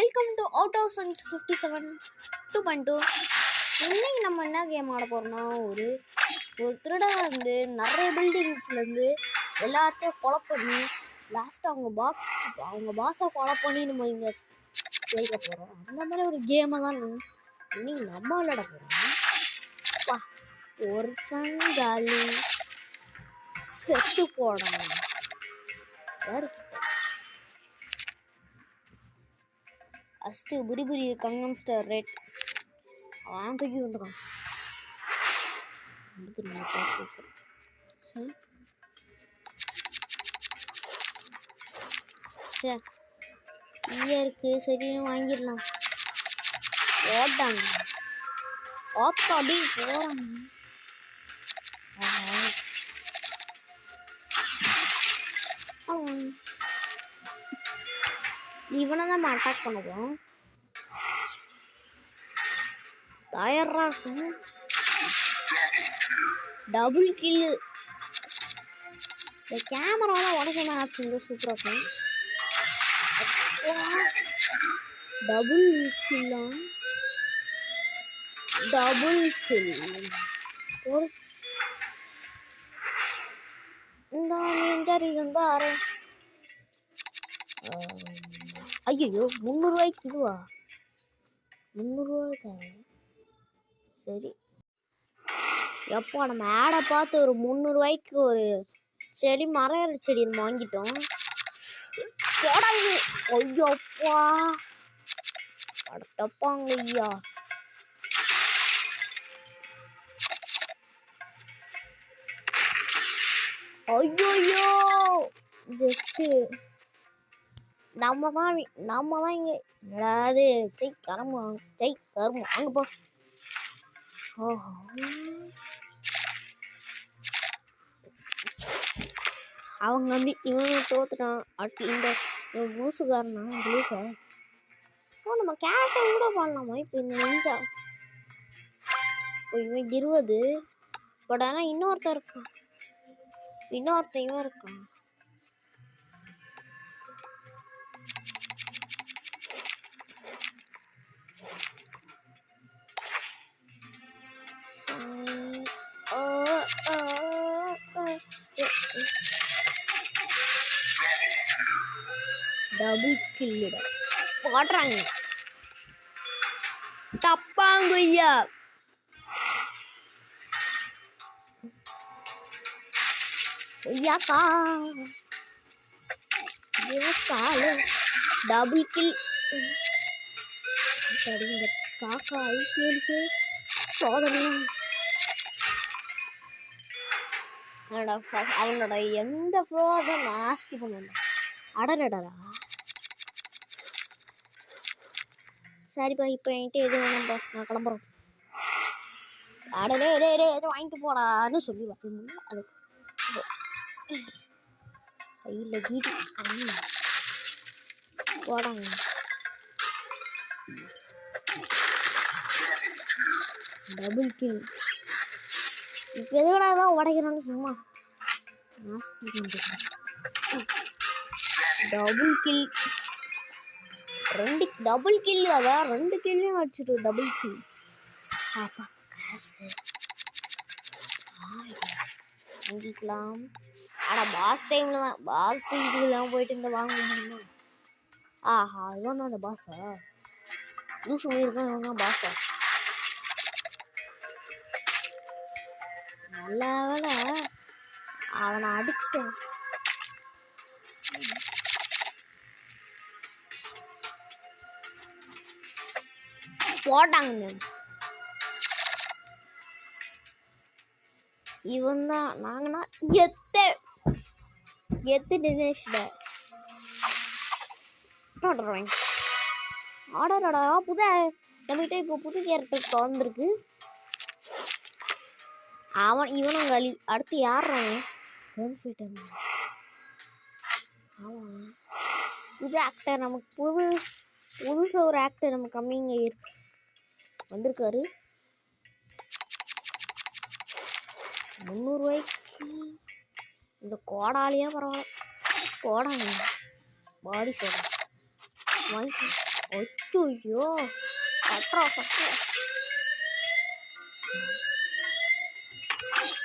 Welcome to out thousand fifty seven two point two இன்றைக்கி நம்ம என்ன கேம் ஆட போகிறோம்னா ஒரு ஒரு திருடன் வந்து நிறைய பில்டிங்ஸ்லேருந்து எல்லாத்தையும் கொலை பண்ணி லாஸ்ட்டு அவங்க பாக்ஸ் அவங்க பாஸை கொலை பண்ணி நம்ம இங்கே ஜெயிக்க போகிறோம் அந்த மாதிரி ஒரு கேமை தான் இன்னைக்கு நம்ம விளையாட போகிறோம் வா ஒருத்தன் காலி செத்து போடணும். யாருக்கிட்ட ஃபஸ்ட்டு புரி புரி கங்கம் ஸ்டார் ரெட். அவன் தூக்கி வந்துடும் இங்கே இருக்கு. சரின்னு வாங்கிடலாம். ஓட்டாங்க ஓத்தாடி போகிறாங்க இவனை தான் அட்டாக் பண்ணுவோம். தயாரா இருக்கும் டபுள் கில்லு இந்த கேமராலாம் உடனே ஆப்ஷன் சூப்பராக இருக்கும் டபுள் கில்லா டபுள் கில் ஒரு இந்த நிஞ்சர் இருந்தா ஐயோ முந்நூறுவாய்க்கு இதுவா? முந்நூறுவாய்க்கா சரி. எப்போ நம்ம ஆடை பார்த்து ஒரு முந்நூறுவாய்க்கு ஒரு செடி மரம் செடி நம்ம வாங்கிட்டோம். போடாது ஐயோ அப்பா படட்டப்பாங்க ஐயா. ஐயோ ஜஸ்ட்டு நம்ம தான் நம்ம தான் இங்கே என்னடாது ஜெய் கரம்பு ஜெய் கரும்பு அங்கே போ. ஓஹோ. அவங்க வந்து இவன் தோத்துட்டான். அட் இந்த ப்ளூஸுக்காரனா ப்ளூஸா ஓ நம்ம கேரக்டர் கூட பண்ணலாமா இப்போ இந்த நெஞ்சா இப்போ இவன் இருபது பட் ஆனால் இன்னொருத்தன் இருக்கான். இன்னொருத்தன் இவன் இருக்கான். டபுள் கில்லிட போடுறாங்க. தப்பாங்குய்யா ஐயாக்கா விவசாய டபுள் கில் சரி இந்த காக்கா ஐபிஎலுக்கு சோதனை. அவனோட அவனோட எந்த ஃப்ளோவை தான் நாஸ்தி பண்ணுவான் அடடடா சரிப்பா இப்போ என்கிட்ட எது வேணும்பா? நான் கிளம்புறோம் அடடே டே டே எது வாங்கிட்டு போடான்னு சொல்லி வரணும் அது சைடில் வீடு. அண்ணா போடாங்க. டபுள் கில் இப்போ எதுவடா தான் உடைக்கிறோன்னு சும்மா. டபுள் கில் ரெண்டு டபுள் கில் அதான் ரெண்டு கில்லையும் அடிச்சிட்டு டபுள் கில் பாப்பா காசு. வாங்கிக்கலாம். ஆனால் பாஸ் டைமில் தான் பாஸ் இதுக்கெல்லாம் போயிட்டு இந்த வாங்க முடியுமா? ஆஹா இவன் தான் அந்த பாஸா லூஸ் பண்ணியிருக்கான் இவன் தான் பாஸா நல்ல வேலை அவனை அடிச்சிட்டேன். போட்டாங்க இவன் தான் நாங்கன்னா கெத்து எத்து தினேஷ்ட ஆடடா புது நம்மகிட்ட இப்போ புது கேரக்டர் திறந்துருக்கு அவன் இவனும் களி அடுத்து யார் அவன். ஆமாம் புது ஆக்டர் நமக்கு புது புதுசாக ஒரு ஆக்டர் நம்ம கம்மிங்க இருக்கு வந்திருக்காரு. முந்நூறுரூவாய்க்கு இந்த கோடாலேயே பரவாயில்ல. கோடாங்க பாடி சோடா. வாங்கி. ஐயோ கட்டுறா சட்டு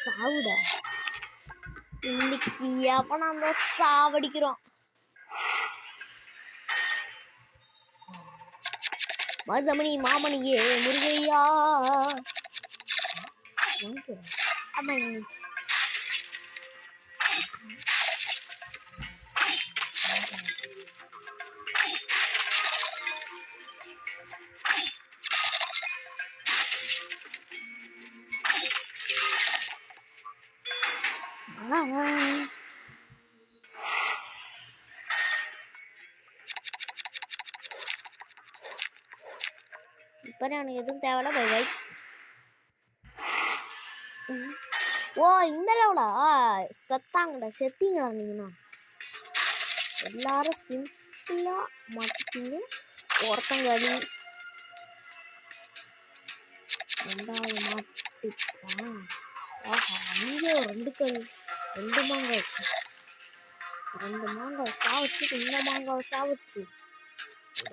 சாவுட. இன்னைக்கு அப்போ நம்ம சாவடிக்கிறோம்? மருதமணி மாமணியே முருகையா Bye. அம்மன். இப்போ எனக்கு எதுவும் தேவையில்ல பை பை ஓ இந்த லெவலா செத்தாங்கடா செத்தீங்கடா நீங்கண்ணா எல்லாரும் சிம்பிளாக மாட்டிக்கிங்க. ஒருத்தங்க அடி ரெண்டாவது மாட்டிட்டான் ஆஹா அங்கே ரெண்டு கல் ரெண்டு மாங்காய் ரெண்டு மாங்காய் சாவச்சு இந்த மாங்காவை சாவச்சு.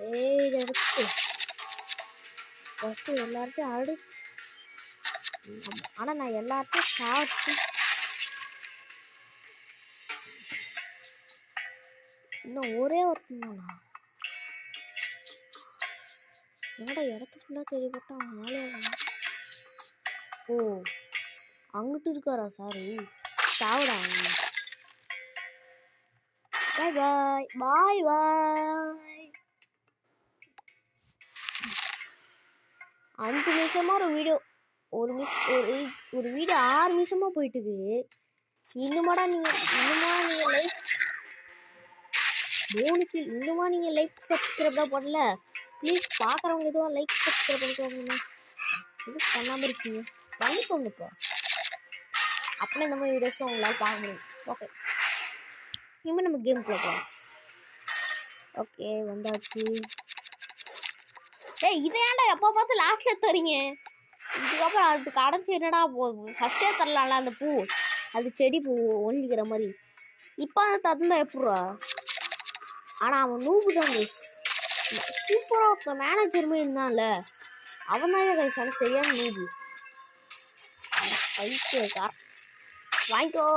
ஒரே எடுத்து ஃபஸ்ட்டு எல்லாத்தையும் அடிச்சு. ஆனால் நான் எல்லாத்தையும் சாப்பிட்டு. இன்னும் ஒரே ஒருத்தன் என்னடா இடத்துக்குள்ளே தேடி போட்டா ஆளே ஓ அங்கிட்டு இருக்காரா சாரி சாவிடா. பாய் பாய் பாய் பாய் அஞ்சு நிமிஷமா ஒரு வீடியோ ஒரு மிஸ் ஒரு ஒரு வீடியோ ஆறு நிமிஷமாக போயிட்டுக்கு இன்னுமாடா நீங்கள் இன்னுமா நீங்கள் லைக் மூணுக்கு இன்னுமா நீங்கள் லைக் சப்ஸ்கிரைப் தான் பண்ணல ப்ளீஸ் பார்க்குறவங்க எதுவும் லைக் சப்ஸ்கிரைப் பண்ணிக்கோங்க இது பண்ணாமல் இருக்கீங்க. பண்ணிக்கோங்க இப்போ. அப்படியே இந்த மாதிரி வீடியோஸும் உங்களால் பார்க்க முடியும். ஓகே இனிமேல் நம்ம கேம் போகலாம் ஓகே வந்தாச்சு. ஏய் இதை ஏன்டா எப்போ பார்த்து லாஸ்ட்டில் தரீங்க இதுக்கப்புறம் அதுக்கு அடைச்சி என்னடா ஃபஸ்ட்டே தரலாம்ல அந்த பூ. அது செடி பூ ஒழிக்கிற மாதிரி. இப்போ அதை தந்தா எப்பட்றா? ஆனால் அவன் நூபு தான் சூப்பராக ஒருத்த மேனேஜருமே இருந்தான்ல. அவன் தான் கைஸ் ஆனால் சரியான நூபு பைத்தியக்கார் வாங்கிக்கோ.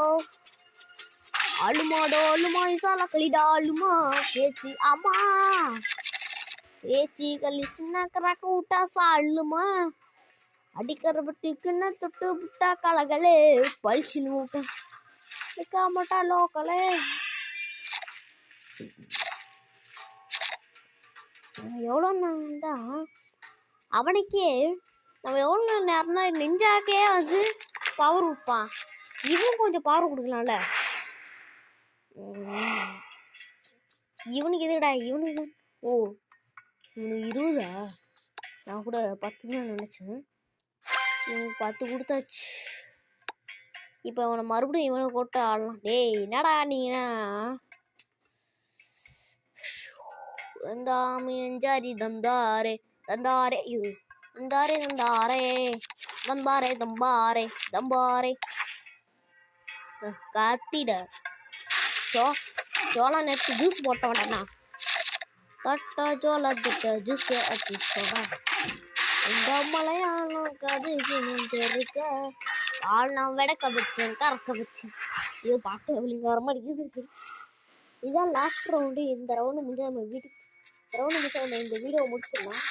அழுமாடோ அழுமா இசாலா களிடா அழுமா பேச்சு அம்மா. பேச்சு களி சின்ன கராக்க விட்டா சாழுமா அடிக்கிற பட்டிக்குன்னா தொட்டு விட்டா கலகலே பழிச்சில் விட்டா இருக்க மாட்டா லோக்கலே எவ்வளோ நேரம்டா அவனுக்கே நம்ம எவ்வளோ நேரம்னா நெஞ்சாக்கே வந்து பவர் விற்பான் இவன் கொஞ்சம் பவர் கொடுக்கலாம்ல. இவனுக்கு எதுடா இவனுக்கு தான். ஓ. இவனுக்கு இருபதா? நான் கூட பத்து தான் நினச்சேன். இவனுக்கு பத்து கொடுத்தாச்சு. இப்போ அவனை மறுபடியும் இவனை போட்டு ஆடலாம். டேய் என்னடா நீங்கன்னா தந்தாமி அஞ்சாரி தந்தாரே தந்தாரே ஐயோ தந்தாரே தந்தாரே தம்பாரே தம்பாரே தம்பாரே. கத்திட. சோ சோளம் நேற்று ஜூஸ் போட்டவனா தட்ட சோள திட்ட ஜூஸ் அச்சு இந்த மலையாளம் கது இருக்க ஆள்நாம் விடக்க வச்சேன் கறக்க வச்சேன். ஐயோ பாட்டு அவளுக்கு வர மாதிரி இருக்கு இதான் லாஸ்ட் ரவுண்டு இந்த ரவுண்டு முடிஞ்சு நம்ம இந்த ரவுண்டு முடிச்சு நம்ம இந்த வீடியோ முடிச்சிடலாம்.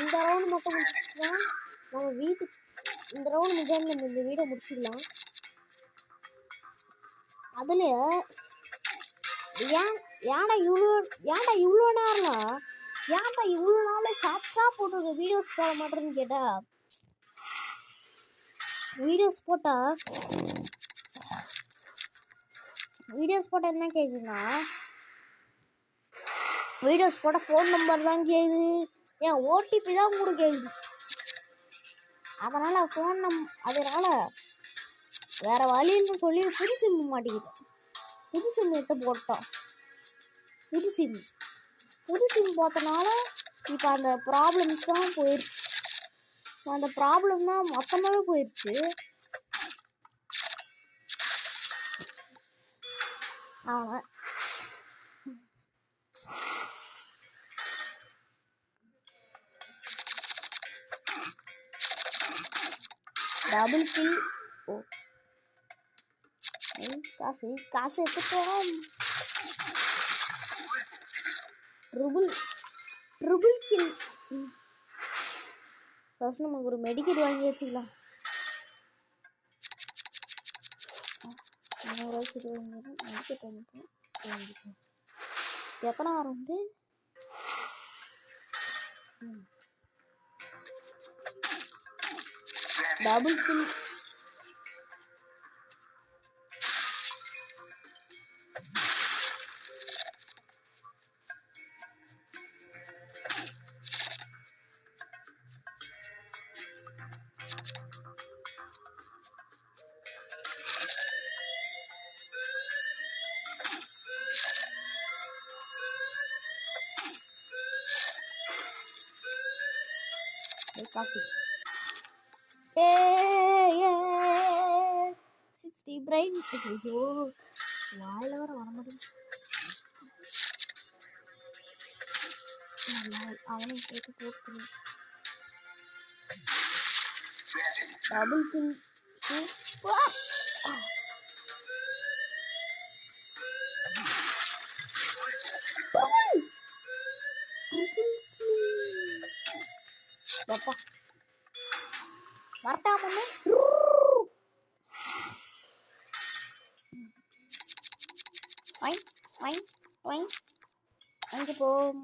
இந்த ரவுண்டு மட்டும் முடிச்சுன்னா நம்ம வீட்டுக்கு இந்த ரவுண்டு முடிஞ்சாலும் நம்ம இந்த வீடியோ முடிச்சிடலாம். அதில் ஏன் ஏன்டா இவ்வளோ ஏன்டா இவ்வளோ நேரம்? ஏன்டா இவ்வளோ நாள் ஷார்ட்ஸாக போட்டிருக்க? வீடியோஸ் போட மாட்டேன்னு கேட்டால் வீடியோஸ் போட்டால் வீடியோஸ் போட்டால் என்ன கேட்குதுன்னா வீடியோஸ் போட்டால் ஃபோன் நம்பர் தான் கேட்குது ஏன் ஓடிபி தான் கூட கேட்குது அதனால் ஃபோன் நம் அதனால் வேறு வழின்னு சொல்லி புது சிம் மாட்டிக்கிட்டோம் புது சிம் எடுத்து போட்டோம். புது சிம் புது சிம் போட்டனால இப்போ அந்த ப்ராப்ளம்ஸ் தான் போயிடுச்சு. அந்த ப்ராப்ளம் தான் மொத்தமாகவே போயிடுச்சு. அவன் டபுள் கில் ஓ ஏய், காசு காசு எடுத்துட்டோம் ட்ரிபிள் ட்ரிபிள் கில். ஃபஸ்ட் நமக்கு ஒரு மெடிக்கெட் வாங்கி வச்சுக்கலாம். ரூபாய்க்கு இது மெடிக்கெட் வாங்கிப்போம் எத்தனை ரவுண்டு டபுள் கில் காஃபி ஏ ஏ சிக்ஸ்டி பிரைன் ஐயோ வாயில வர வர முடியும் அவனை சேர்த்து போட்டு டபுள் கில் அப்பா. வரட்டா மம்மி வை வை வை அங்கே போம்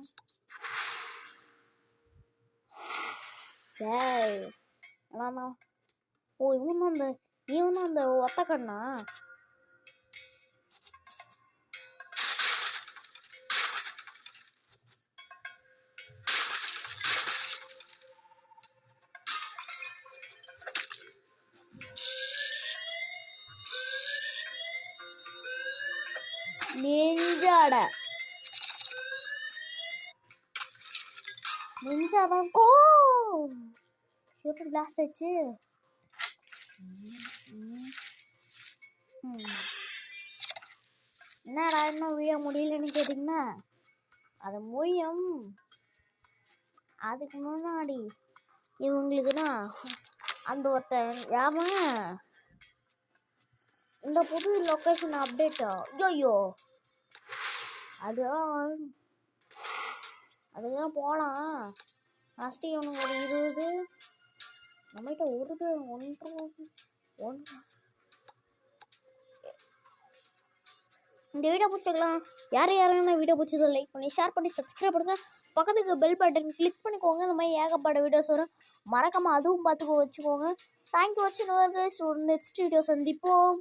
சரி ஓ இவன் அந்த இவன் அந்த ஒத்த கண்ணா? நெஞ்சாதான் கோ எப்படி பிளாஸ்ட் ஆச்சு என்னடா இன்னும் வீழ முடியலன்னு கேட்டிங்கன்னா அது முடியும் அதுக்கு முன்னாடி இவங்களுக்கு தான் அந்த ஒருத்தன் ஏமா இந்த புது லொக்கேஷன் அப்டேட்டா ஐயோ அதுதான். அதுதான் போகலாம் லாஸ்ட்டு இவனுக்கு ஒரு இருபது. நம்மகிட்ட ஒரு ஒன்று ஒன்று. இந்த வீடியோ பிடிச்சிக்கலாம் யார் யாரெல்லாம் வீடியோ பிடிச்சதோ லைக் பண்ணி ஷேர் பண்ணி சப்ஸ்கிரைப் பண்ணுங்கள் பக்கத்துக்கு பெல் பட்டன் கிளிக் பண்ணிக்கோங்க. இந்த மாதிரி ஏகப்பட்ட வீடியோஸ் வரும். மறக்காமல் அதுவும் பார்த்துக்கோ வச்சுக்கோங்க. தேங்க்யூ வச்சு நெக்ஸ்ட் வீடியோ சந்திப்போம்.